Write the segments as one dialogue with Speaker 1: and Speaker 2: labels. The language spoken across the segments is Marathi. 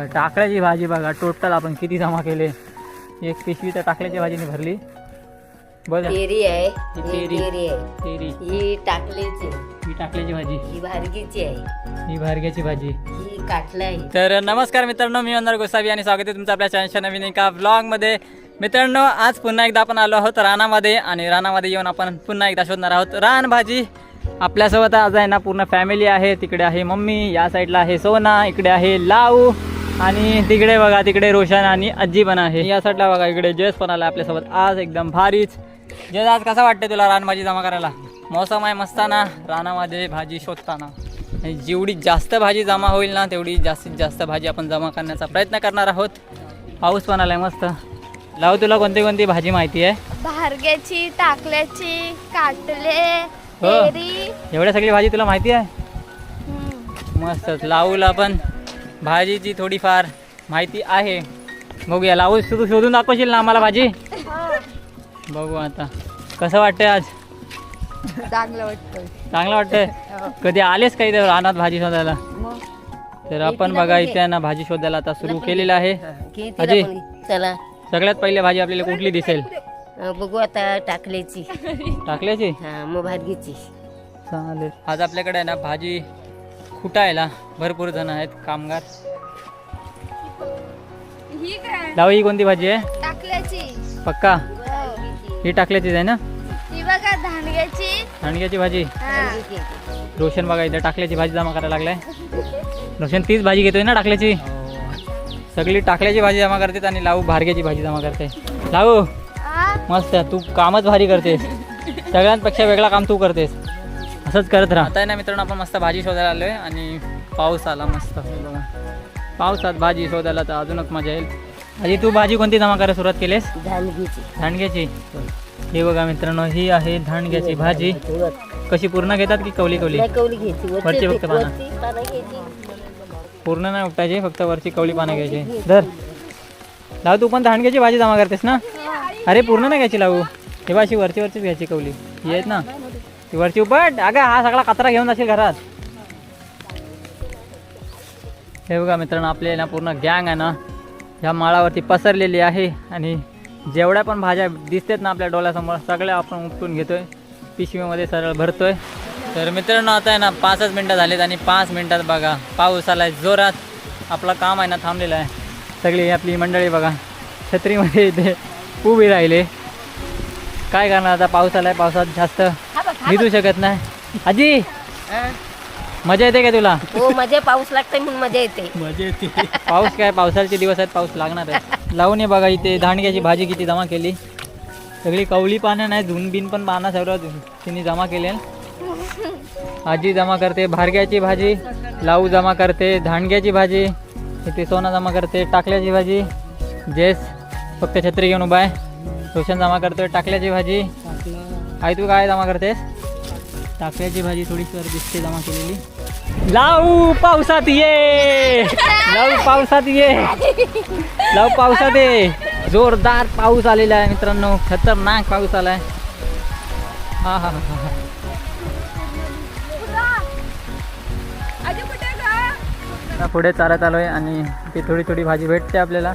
Speaker 1: बघा टाकळ्याची भाजी बघा टोटल आपण किती जमा केले. एक पिशवी तर टाकल्याची भाजीने भरली. बघ
Speaker 2: आहे
Speaker 1: ही
Speaker 2: ही आहे. ही
Speaker 1: ही टाकल्याची भाजी.
Speaker 2: ही भारगीची आहे.
Speaker 1: ही भारग्याची भाजी.
Speaker 2: ही काटला आहे
Speaker 1: तर नमस्कार मित्रांनो मी अंदर गोसावी आणि स्वागत आहे तुमचं आपल्या चॅनलच्या नवीन एका व्लॉगमध्ये मित्रांनो आज पुन्हा एकदा आपण आलो आहोत रानामध्ये आणि रानामध्ये येऊन आपण पुन्हा एकदा शोधणार आहोत रान भाजी. आपल्यासोबत आज आहे ना पूर्ण फॅमिली आहे. तिकडे आहे मम्मी या साईडला आहे सोना इकडे आहे लाऊ. आणि तिकडे बघा तिकडे रोशन आणि आजी पण आहे. या साईडला बघा इकडे जयस पण आला आपल्यासोबत. आज एकदम भारीच. जयस आज कसं वाटते तुला रान भाजी जमा करायला? मौसम आहे मस्ताना रानामध्ये भाजी शोधताना. आणि जेवढी जास्त भाजी जमा होईल ना तेवढी जास्तीत जास्त भाजी आपण जमा करण्याचा प्रयत्न करणार आहोत. पाऊस पण आलाय मस्त. लाव तुला कोणती कोणती भाजी माहिती आहे?
Speaker 3: भारग्याची टाकल्याची काटले
Speaker 1: हो. एवढ्या सगळी भाजी तुला माहिती आहे. मस्तच. लावूला पण. भाजीची थोडीफार माहिती आहे. बघूया लावू तू शोधून दाखवशील ना आम्हाला भाजी? बघू आता. कसं वाटतंय आज?
Speaker 2: चांगलं वाटतं
Speaker 1: चांगलं वाटतंय? कधी आलेस काही तर रानात भाजी शोधायला? तर आपण बघा इथे आहे ना भाजी शोधायला आता सुरू केलेलं आहे. अजय.
Speaker 2: चला.
Speaker 1: सगळ्यात पहिले भाजी आपल्याला कुठली दिसेल?
Speaker 2: बघू आता टाकल्याची.
Speaker 1: टाकल्याची?
Speaker 2: हा मग भारगीची
Speaker 1: चालेल. आज आपल्याकडे ना भाजी खुटायला भरपूर जण आहेत कामगार.
Speaker 3: ही काय
Speaker 1: लाव ही कोणती भाजी आहे?
Speaker 3: टाकल्याची.
Speaker 1: पक्का?
Speaker 3: हो.
Speaker 1: ही टाकल्याचीच आहे ना?
Speaker 3: ही बघा धांडग्याची
Speaker 1: हणग्याची भाजी?
Speaker 3: हा.
Speaker 1: रोशन बघा इथं टाकल्याची भाजी जमा करायला लागलाय. रोशन तीच भाजी घेतोय ना टाकल्याची? सगळी टाकल्याची भाजी जमा करते आणि लावू भारग्याची भाजी जमा करते. लावू.
Speaker 3: हा.
Speaker 1: मस्त. तू कामच भारी करतेस. सगळ्यांपेक्षा वेगळा काम तू करतेस. असंच करत राहा. आता आहे ना मित्रांनो आपण मस्त भाजी शोधायला आलोय आणि पाऊस आला मस्त. हे बघा. पावसात भाजी शोधायला तर अजूनच मजा येईल. आधी तू भाजी कोणती जमा करायला सुरुवात केलीस?
Speaker 2: धानगीची.
Speaker 1: धाणग्याची हे बघा मित्रांनो ही आहे धाणग्याची भाजी. कशी पूर्ण घेतात की कवली कवली?
Speaker 2: नाही कवली घ्यायची.
Speaker 1: वरची फक्त पानं.
Speaker 2: वरची पानं घ्यायची.
Speaker 1: पूर्ण नाही उपटायची फक्त वरची कवली पानं घ्यायची. धर. लाव तू पण धाणग्याची भाजी जमा करतेस ना? अरे पूर्ण नाही घ्यायची लावू. हे अशी वरची वरचीच घ्यायची कवली. ही आहेत ना? ती वरची उपट. अगं हा सगळा कचरा घेऊन जाशील घरात. हे बघा मित्रांनो आपले ना पूर्ण गँग आहे ना ह्या माळावरती पसरलेली आहे आणि जेवढ्या पण भाज्या दिसतात ना आपल्या डोळ्यासमोर सगळ्या आपण उपटून घेतोय. पिशवीमध्ये सरळ भरतोय. तर मित्रांनो आता आहे ना पाचच मिनटं झालीत आणि पाच मिनटात बघा पाऊस आलाय जोरात. आपलं काम आहे ना थांबलेलं आहे. सगळी आपली मंडळी बघा छत्रीमध्ये इथे उभी राहिले. काय करणार आता? पाऊस आलाय पावसात जास्त भिजू शकत नाही. आजी मजा येते का तुला?
Speaker 2: हो मजा पाऊस लागतंय म्हणून मजा येते.
Speaker 1: मजा येते. पाऊस काय पावसाळ्याचे दिवस आहेत पाऊस लागणार आहे. लावून ये बघा इथे धाणग्याची भाजी किती जमा केली. सगळी कवली पानं नाही धुन बिन पण पानं सगळं तिने जमा केले आजी जमा करते भारग्याची भाजी लाऊ जमा करते धाणग्याची भाजी इथे सोना जमा करते टाकल्याची भाजी जेस फक्त छत्री घेऊन उभा आहे. रोशन जमा करतोय टाकल्याची भाजी. आई तू काय जमा करतेस? टाकल्याची भाजी थोडीशी वर दिसते जमा केलेली. लावू पावसात ये! लावू पावसात ये! लावू पावसात ये! जोरदार पाऊस आलेला आहे मित्रांनो. खतरनाक पाऊस आलाय. हा हा हा हा.
Speaker 3: आजी
Speaker 1: पुढे चालत आलोय आणि ती थोडी थोडी भाजी भेटते आपल्याला.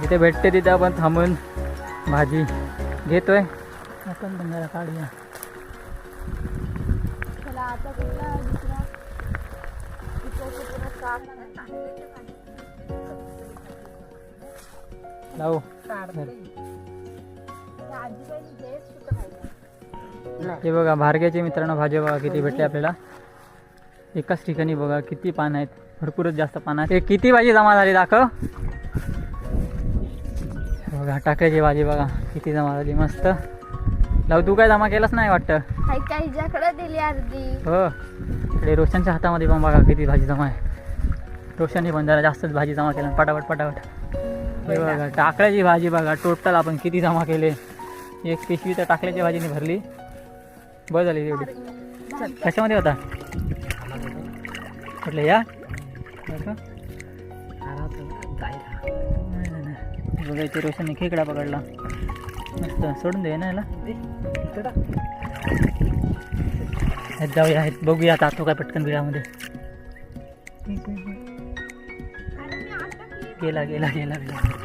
Speaker 1: जिथे भेटते तिथे आपण थांबून भाजी घेतोय. आपण पण जरा काढूया.
Speaker 3: चला आता कुठला दुसरा.
Speaker 1: लावू. हे बघा भारग्याचे मित्रांनो भाजी बघा किती भेटते आपल्याला? एकाच ठिकाणी बघा किती पान आहेत. भरपूरच जास्त पान आहेत. हे किती भाजी जमा झाली दाखव. बघा टाकायची भाजी बघा किती जमा झाली मस्त. लाव तू काय जमा केलाच नाही वाटतं?
Speaker 3: दिली अर्धी.
Speaker 1: हो. इकडे रोशनच्या हातामध्ये पण बघा किती भाजी जमा आहे. रोशनने पण जरा जास्तच भाजी जमा केला पटापट पटापट. हे बघा टाकल्याची भाजी बघा टोटल आपण किती जमा केले. एक पिशवी तर टाकल्याची भाजीने भरली. बरं झाली तेवढी कशामध्ये होता? म्हटलं या? का? नाही, नाही, नाही. बघा इथे रोशनने खेकडा पकडला. मस्त सोडून दे ना याला. जाऊया ह्यात बघूया आता तो काय पटकन बिळामध्ये गेला गेला गेला गेला.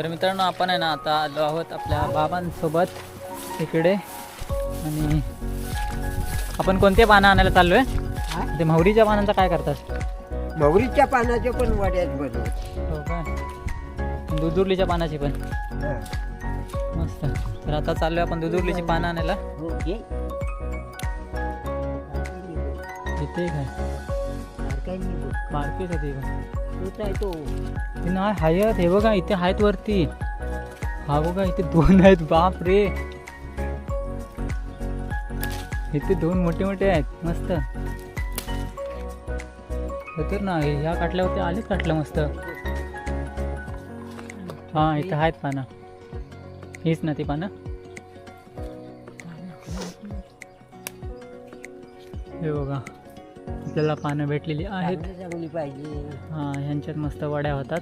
Speaker 1: तर मित्रांनो आपण आहे ना आता आलो आहोत आपल्या बाबांसोबत इकडे. आणि आपण कोणते पानं आणायला चाललोय? ते मोहरीच्या पानांचा काय करतात?
Speaker 4: मोहरीच्या पानाचे पण वड्यात बनवत
Speaker 1: हो का? दुधुर्लीच्या पानाची पण. मस्त. तर आता चाललोय आपण दुधुर्लीची पानं आणायला. इथे काय? मार्केट
Speaker 4: आहे तो?
Speaker 1: हे नाही आहेत हे बघा इथे आहेत वरती. हा बघा इथे दोन आहेत. बाप रे. इथे दोन मोठे मोठे आहेत. मस्त. तर ना हे ह्या काटल्यावरती आलेच काटलं मस्त. हा इथं आहेत पानं. हीच ना ती पानं. हे बघा. आपल्याला पानं भेटलेली आहेत.
Speaker 4: चांगली पाहिजे.
Speaker 1: हा ह्यांच्यात मस्त वड्या होतात.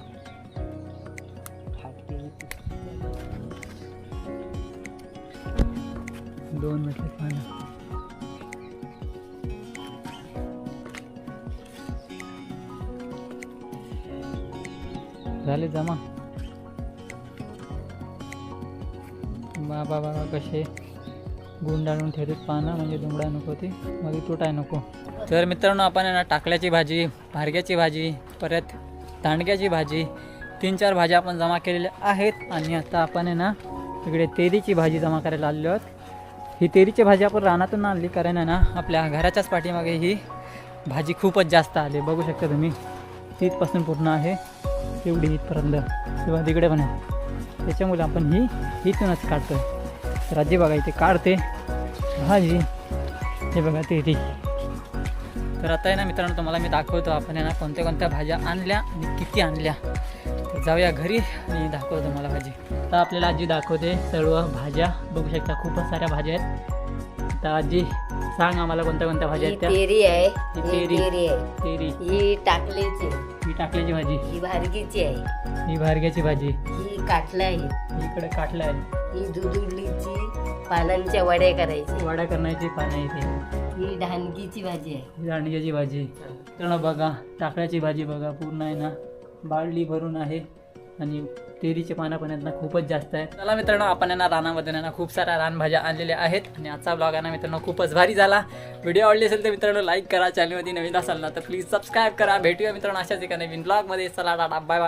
Speaker 1: दोन भेटले पानं झाले जमा? बाबा बाबा कसे? गुंडाळून ठेवतात पानं म्हणजे दुमडा नको ते. मग तुटाय नको. तर मित्रांनो आपण आहे ना टाकल्याची भाजी भारग्याची भाजी परत दांडग्याची भाजी तीन चार भाज्या आपण जमा केलेल्या आहेत. आणि आता आपण आहे ना तिकडे तेरीची भाजी जमा करायला आलेलो आहोत. ही तेरीची भाजी आपण रानातून आणली कारण आहे ना आपल्या घराच्याच पाठीमागे ही भाजी खूपच जास्त आली. बघू शकता तुम्ही तिथपासून पूर्ण आहे. तेवढी इथपर्यंत. किंवा तिकडे पण आहे. त्याच्यामुळे आपण ही इथूनच काढतो आहे आजी बघा इथे काढते. भाजी हे बघा तेरी तर आता आहे ना मित्रांनो तुम्हाला मी दाखवतो. आपण आहे ना कोणत्या कोणत्या भाज्या आणल्या आणि किती आणल्या. तर जाऊया घरी आणि दाखवतो तुम्हाला भाजी. आता आपल्याला आजी दाखवते सर्व भाज्या. बघू शकता खूपच साऱ्या भाज्या आहेत. आता आजी सांग आम्हाला कोणत्या कोणत्या भाज्या आहेत त्या.
Speaker 2: तेरी आहे.
Speaker 1: ही तेरी.
Speaker 2: तेरी आहे.
Speaker 1: तेरी
Speaker 2: ही टाकलीची आहे.
Speaker 1: ही टाकल्याची भाजी.
Speaker 2: ही भारगीची आहे.
Speaker 1: ही भारग्याची भाजी.
Speaker 2: ही काटला आहे
Speaker 1: इकडे काटला आहे
Speaker 2: ही दुधुडलीची पानांच्या वड्या करायची
Speaker 1: वडा करण्याची पानं इथे.
Speaker 2: ही ढानकीची भाजी आहे.
Speaker 1: दांडग्याची भाजी. तर बघा टाकळ्याची भाजी बघा पूर्ण आहे ना. बाळली भरून आहे. आणि तेरीचे पानं पण आहेत ना खूपच जास्त आहेत. चला मित्रांनो आपण आहे ना रानामध्ये आहे ना खूप साऱ्या रानभाज्या आणलेल्या आहेत. आणि आजचा ब्लॉग आहे ना मित्रांनो खूपच भारी झाला. व्हिडिओ आवडली असेल तर मित्रांनो लाईक करा. चॅनलमध्ये नवीन असाल ना तर प्लीज सबस्क्राईब करा. भेटूया मित्रांनो अशाच एका नवीन ब्लॉगमध्ये चला टाटा बाय बाय